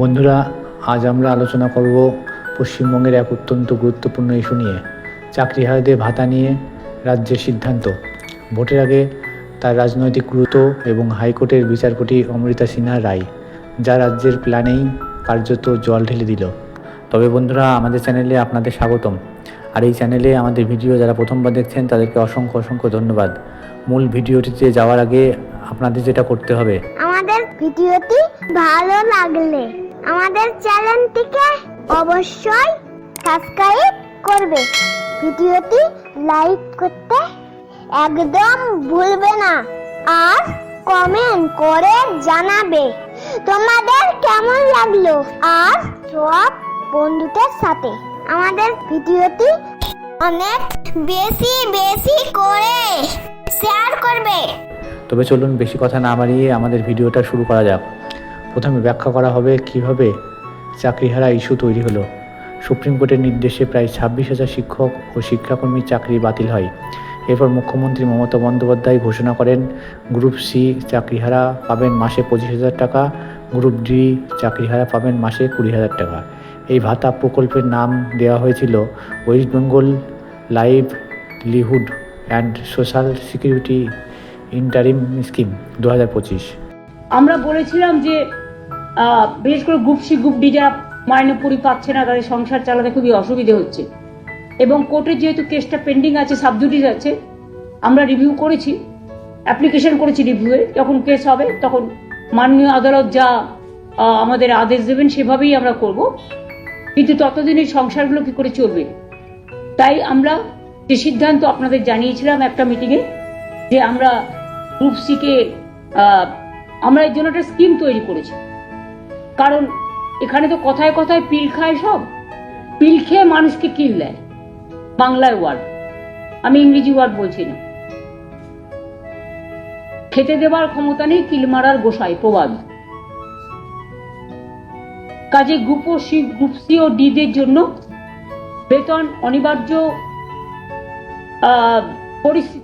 বন্ধুরা, আজ আমরা আলোচনা করব পশ্চিমবঙ্গের এক অত্যন্ত গুরুত্বপূর্ণ ইস্যু নিয়ে। চাকরিহারাদের ভাতা নিয়ে রাজ্যের সিদ্ধান্ত। ভোটের আগে তার রাজনৈতিক গুরুত্ব এবং হাইকোর্টের বিচারপতি অমৃতা সিনহা রায়, যা রাজ্যের প্ল্যানেই কার্যত জল ঢেলে দিল। তবে বন্ধুরা, আমাদের চ্যানেলে আপনাদের স্বাগতম। আর এই চ্যানেলে আমাদের ভিডিও যারা প্রথমবার দেখছেন, তাদেরকে অসংখ্য অসংখ্য ধন্যবাদ। মূল ভিডিওটিতে যাওয়ার আগে আপনাদের যেটা করতে হবে ভিডিওটি ভালো লাগলে আমাদের চ্যানেলটিকে অবশ্যই সাবস্ক্রাইব করবে। ভিডিওটি লাইক করতে একদম ভুলবে না আর কমেন্ট করে জানাবে তোমাদের কেমন লাগল আর সব বন্ধুদের সাথে। আমাদের ভিডিওটি অনেক বেশি বেশি করে শেয়ার করবে। তবে চলুন বেশি কথা না বাড়িয়ে আমাদের ভিডিওটা শুরু করা যাক। প্রথমে ব্যাখ্যা করা হবে কীভাবে চাকরিহারা ইস্যু তৈরি হলো। সুপ্রিম কোর্টের নির্দেশে প্রায় ছাব্বিশ হাজার শিক্ষক ও শিক্ষাকর্মীর চাকরি বাতিল হয়। এরপর মুখ্যমন্ত্রী মমতা বন্দ্যোপাধ্যায় ঘোষণা করেন, গ্রুপ সি চাকরিহারা পাবেন মাসে পঁচিশ হাজার টাকা, গ্রুপ ডি চাকরিহারা পাবেন মাসে কুড়ি হাজার টাকা। এই ভাতা প্রকল্পের নাম দেওয়া হয়েছিল West Bengal livelihood and social security interim scheme দু হাজার পঁচিশ। আমরা বলেছিলাম যে বিশেষ করে গ্রুপ সি গ্রুপ ডি যারা মাইনে পুরি পাচ্ছে না, তাদের সংসার চালাতে খুবই অসুবিধে হচ্ছে। এবং কোর্টের যেহেতু কেসটা পেন্ডিং আছে সাবজুডিস আছে, আমরা রিভিউ করেছি অ্যাপ্লিকেশন করেছি রিভিউয়ে যখন কেস হবে, তখন মাননীয় আদালত যা আমাদের আদেশ দেবেন, সেভাবেই আমরা করব। কিন্তু ততদিন এই সংসারগুলো কি করে চলবে? তাই আমরা যে সিদ্ধান্ত আপনাদের জানিয়েছিলাম একটা মিটিংয়ে যে আমরা গ্রুপ সিকে আমরা এর জন্য একটা স্কিম তৈরি করেছি। কারণ এখানে তো কথায় কথায় পিল খায় সব। পিল খেয়ে মানুষকে কিল দেয়। বাংলায় ওয়ার্ড। আমি ইংরেজি ওয়ার্ড বলছি না। খেতে দেবার ক্ষমতা নেই, কিল মারার গোসাই, প্রবাদ। কাজে গ্রুপ সি গ্রুপ সি ও ডিদের জন্য বেতন অনিবার্য পরিস্থিতি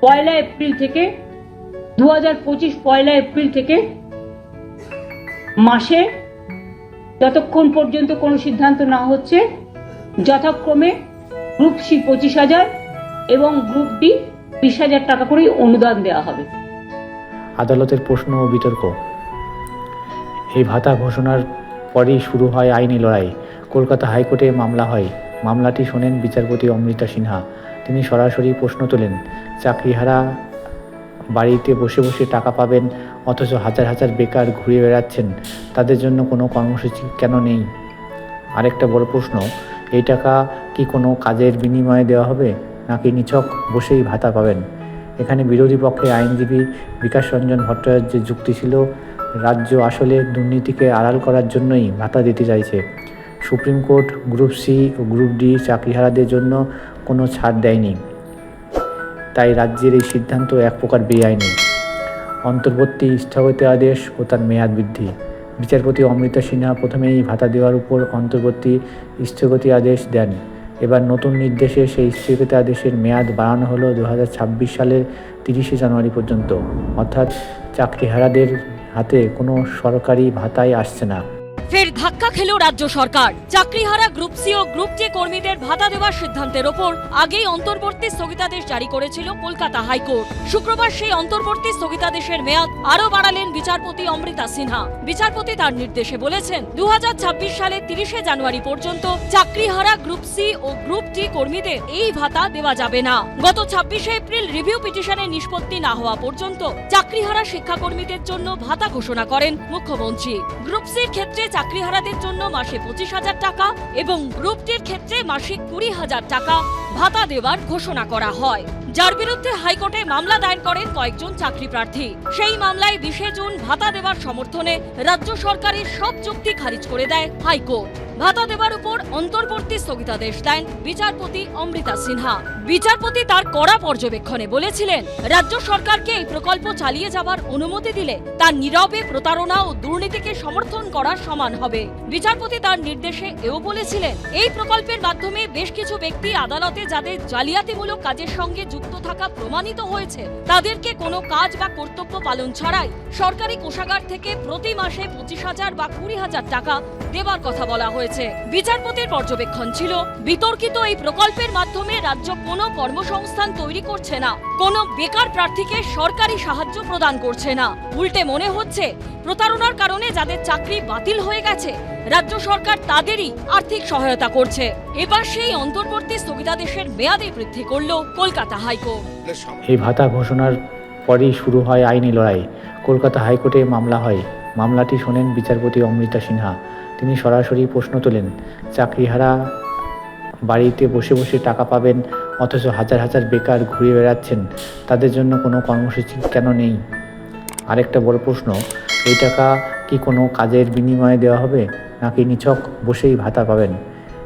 পয়লা এপ্রিল থেকে দু হাজার পঁচিশ পয়লা এপ্রিল থেকে মাসে যতক্ষণ পর্যন্ত কোনো সিদ্ধান্ত না হচ্ছে, যথাক্রমে গ্রুপ সি পঁচিশ হাজার এবং গ্রুপ ডি বিশ হাজার টাকা করে অনুদান দেওয়া হবে। আদালতের প্রশ্ন ও বিতর্ক। এই ভাতা ঘোষণার পরেই শুরু হয় আইনি লড়াই। কলকাতা হাইকোর্টে মামলা হয়। মামলাটি শোনেন বিচারপতি অমৃতা সিনহা। তিনি সরাসরি প্রশ্ন তোলেন, চাকরিহারা বাড়িতে বসে বসে টাকা পাবেন, অথচ হাজার হাজার বেকার ঘুরে বেড়াচ্ছেন, তাদের জন্য কোনো কর্মসূচি কেন নেই? আরেকটা বড় প্রশ্ন, এই টাকা কি কোনো কাজের বিনিময়ে দেওয়া হবে, নাকি নিছক বসেই ভাতা পাবেন? এখানে বিরোধী পক্ষে আইনজীবী বিকাশ রঞ্জন ভট্টাচার্যের যুক্তি ছিল, রাজ্য আসলে দুর্নীতিকে আড়াল করার জন্যই ভাতা দিতে চাইছে। সুপ্রিম কোর্ট গ্রুপ সি ও গ্রুপ ডি চাকরিহারাদের জন্য কোনো ছাড় দেয়নি। তাই রাজ্যের এই সিদ্ধান্ত এক প্রকার বেআইনি। অন্তর্বর্তী স্থগিত আদেশ ও তার মেয়াদ বৃদ্ধি। বিচারপতি অমৃতা সিনহা প্রথমেই ভাতা দেওয়ার উপর অন্তর্বর্তী স্থগতি আদেশ দেন। এবার নতুন নির্দেশে সেই স্থগিত আদেশের মেয়াদ বাড়ানো হলো দু হাজার ছাব্বিশ সালের তিরিশে জানুয়ারি পর্যন্ত। অর্থাৎ চাকরিহারাদের হাতে কোনো সরকারি ভাতাই আসছে না। ফের ধাক্কা খেল রাজ্য সরকার। চাকরিহারা গ্রুপ সি ও গ্রুপ ডি কর্মীদের ভাতা দেওয়ার সিদ্ধান্তের ওপর আগেই অন্তর্বর্তী স্থগিতাদেশ জারি করেছিল কলকাতা হাইকোর্ট। শুক্রবার সেই অন্তর্বর্তী স্থগিতাদেশের মেয়াদ আরও বাড়ালেন বিচারপতি অমৃতা সিনহা। বিচারপতি তার নির্দেশে বলেছেন দু সালের তিরিশে জানুয়ারি পর্যন্ত চাকরিহারা গ্রুপ সি ও গ্রুপ ডি কর্মীদের এই ভাতা দেওয়া যাবে না। গত ছাব্বিশে এপ্রিল রিভিউ পিটিশনের নিষ্পত্তি না হওয়া পর্যন্ত চাকরিহারা শিক্ষাকর্মীদের জন্য ভাতা ঘোষণা করেন মুখ্যমন্ত্রী। গ্রুপ সির ক্ষেত্রে চাকরিহারাদের জন্য মাসে পঁচিশ হাজার টাকা এবং গ্রুপটির ক্ষেত্রে মাসিক কুড়ি হাজার টাকা ভাতা দেওয়ার ঘোষণা করা হয়। যার বিরুদ্ধে হাইকোর্টে মামলা দায়ের করেন কয়েকজন চাকরি প্রার্থী। সেই মামলায় বিশে জুন ভাতা দেওয়ার সমর্থনে রাজ্য সরকারের সব চুক্তি খারিজ করে দেয় হাইকোর্ট। ভাতা দেবার উপর অন্তর্বর্তী স্থগিতাদেশ দেন বিচারপতি অমৃতা সিনহা। বিচারপতি তার কড়া পর্যবেক্ষণে বলেছিলেন, রাজ্য সরকারকে এই প্রকল্প চালিয়ে যাওয়ার অনুমতি দিলে তার নীরবে প্রতারণা ও দুর্নীতিকে সমর্থন করা সমান হবে। বিচারপতি তার নির্দেশে এও বলেছিলেন, এই প্রকল্পের মাধ্যমে বেশ কিছু ব্যক্তি আদালতে যাদের জালিয়াতিমূলক কাজের সঙ্গে যুক্ত থাকা প্রমাণিত হয়েছে, তাদেরকে কোনো কাজ বা কর্তব্য পালন ছাড়াই সরকারি কোষাগার থেকে প্রতি মাসে পঁচিশ হাজার বা কুড়ি হাজার টাকা দেবার কথা বলা হয়েছে। বিচারপতির পর্যবেক্ষণ ছিল, বিতর্কিত এই প্রকল্পের মাধ্যমে রাজ্য কোনো কর্মসংস্থান তৈরি করছে না, কোনো বেকার প্রার্থীকে সরকারি সাহায্য প্রদান করছে না। উল্টে মনে হচ্ছে, প্রতারণার কারণে যাদের চাকরি বাতিল হয়ে গেছে, রাজ্য সরকার তাদেরই আর্থিক সহায়তা করছে। এবার সেই অন্তর্বর্তী স্থগিতাদেশের মেয়াদে বৃদ্ধি করল কলকাতা হাইকোর্ট। এই ভাতা ঘোষণার পরেই শুরু হয় আইনি লড়াই। কলকাতা হাইকোর্টে মামলা হয়। মামলাটি শোনেন বিচারপতি অমৃতা সিনহা। তিনি সরাসরি প্রশ্ন তোলেন, চাকরিহারা বাড়িতে বসে বসে টাকা পাবেন, অথচ হাজার হাজার বেকার ঘুরে বেড়াচ্ছেন, তাদের জন্য কোনো কর্মসূচি কেন নেই? আরেকটা বড় প্রশ্ন, এই টাকা কি কোনো কাজের বিনিময়ে দেওয়া হবে, নাকি নিছক বসেই ভাতা পাবেন?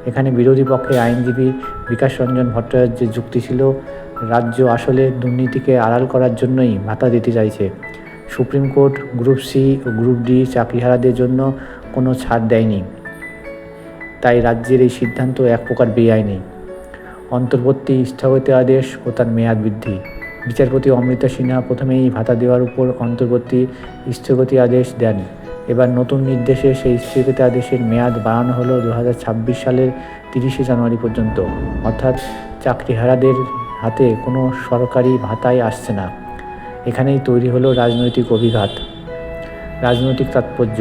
এখানে বিরোধী পক্ষে আইনজীবী বিকাশ রঞ্জন ভট্টাচার্যের যুক্তি ছিল, রাজ্য আসলে দুর্নীতিকে আড়াল করার জন্যই ভাতা দিতে চাইছে। সুপ্রিম কোর্ট গ্রুপ সি ও গ্রুপ ডি চাকরিহারাদের জন্য কোনো ছাড় দেয়নি। তাই রাজ্যের এই সিদ্ধান্ত এক প্রকার বেআইনি। অন্তর্বর্তী স্থগিত আদেশ ও তার মেয়াদ বৃদ্ধি। বিচারপতি অমৃতা সিনহা প্রথমেই ভাতা দেওয়ার উপর অন্তর্বর্তী স্থগতি আদেশ দেন। এবার নতুন নির্দেশে সেই স্থগিত আদেশের মেয়াদ বাড়ানো হলো দু হাজার ছাব্বিশ সালের তিরিশে জানুয়ারি পর্যন্ত। অর্থাৎ চাকরিহারাদের হাতে কোনো সরকারি ভাতাই আসছে না। এখানেই তৈরি হলো রাজনৈতিক অভিঘাত। রাজনৈতিক তাৎপর্য।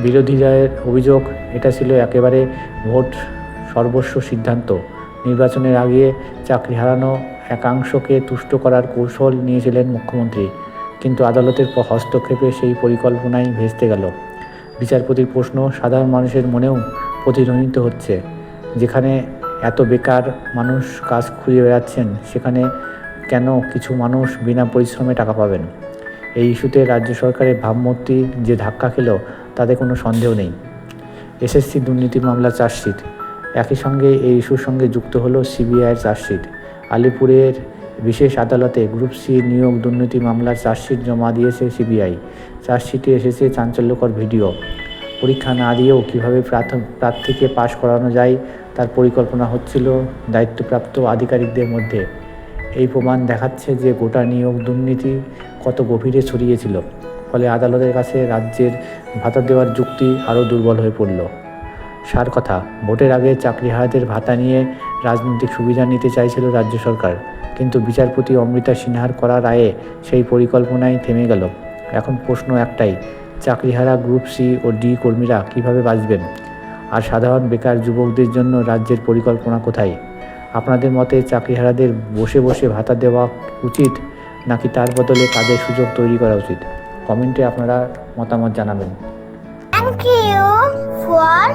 বিরোধীদের অভিযোগ এটা ছিল একেবারে ভোট সর্বস্ব সিদ্ধান্ত। নির্বাচনের আগে চাকরি হারানো একাংশকে তুষ্ট করার কৌশল নিয়েছিলেন মুখ্যমন্ত্রী। কিন্তু আদালতের হস্তক্ষেপে সেই পরিকল্পনাই ভেস্তে গেল। বিচারপতির প্রশ্ন সাধারণ মানুষের মনেও প্রতিধ্বনিত হচ্ছে। যেখানে এত বেকার মানুষ কাজ খুঁজে বেড়াচ্ছেন, সেখানে কেন কিছু মানুষ বিনা পরিশ্রমে টাকা পাবেন? এই ইস্যুতে রাজ্য সরকারের ভাবমূর্তি যে ধাক্কা খেল তাতে কোনো সন্দেহ নেই। এসএসসি দুর্নীতি মামলার চার্জশিট। একই সঙ্গে এই ইস্যুর সঙ্গে যুক্ত হলো সিবিআইয়ের চার্জশিট। আলিপুরের বিশেষ আদালতে গ্রুপ সি নিয়োগ দুর্নীতি মামলার চার্জশিট জমা দিয়েছে সিবিআই। চার্জশিটে এসেছে চাঞ্চল্যকর ভিডিও। পরীক্ষা না দিয়েও কীভাবে প্রার্থীকে পাশ করানো যায় তার পরিকল্পনা হচ্ছিল দায়িত্বপ্রাপ্ত আধিকারিকদের মধ্যে। এই প্রমাণ দেখাচ্ছে যে গোটা নিয়োগ দুর্নীতি কত গভীরে ছড়িয়েছিল ফলে আদালতের কাছে রাজ্যের ভাতা দেওয়ার যুক্তি আরও দুর্বল হয়ে পড়ল। সার কথা, ভোটের আগে চাকরিহারাদের ভাতা নিয়ে রাজনৈতিক সুবিধা নিতে চাইছিল রাজ্য সরকার, কিন্তু বিচারপতি অমৃতা সিনহার করা রায়ে সেই পরিকল্পনাই থেমে গেল। এখন প্রশ্ন একটাই, চাকরিহারা গ্রুপ সি ও ডি কর্মীরা কীভাবে বাঁচবেন? আর সাধারণ বেকার যুবকদের জন্য রাজ্যের পরিকল্পনা কোথায়? আপনাদের মতে চাকরিহারাদের বসে বসে ভাতা দেওয়া উচিত, নাকি তার বদলে কাজের সুযোগ তৈরি করা উচিত? কমেন্টে আপনারা মতামত জানাবেন। Thank you for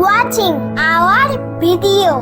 watching our video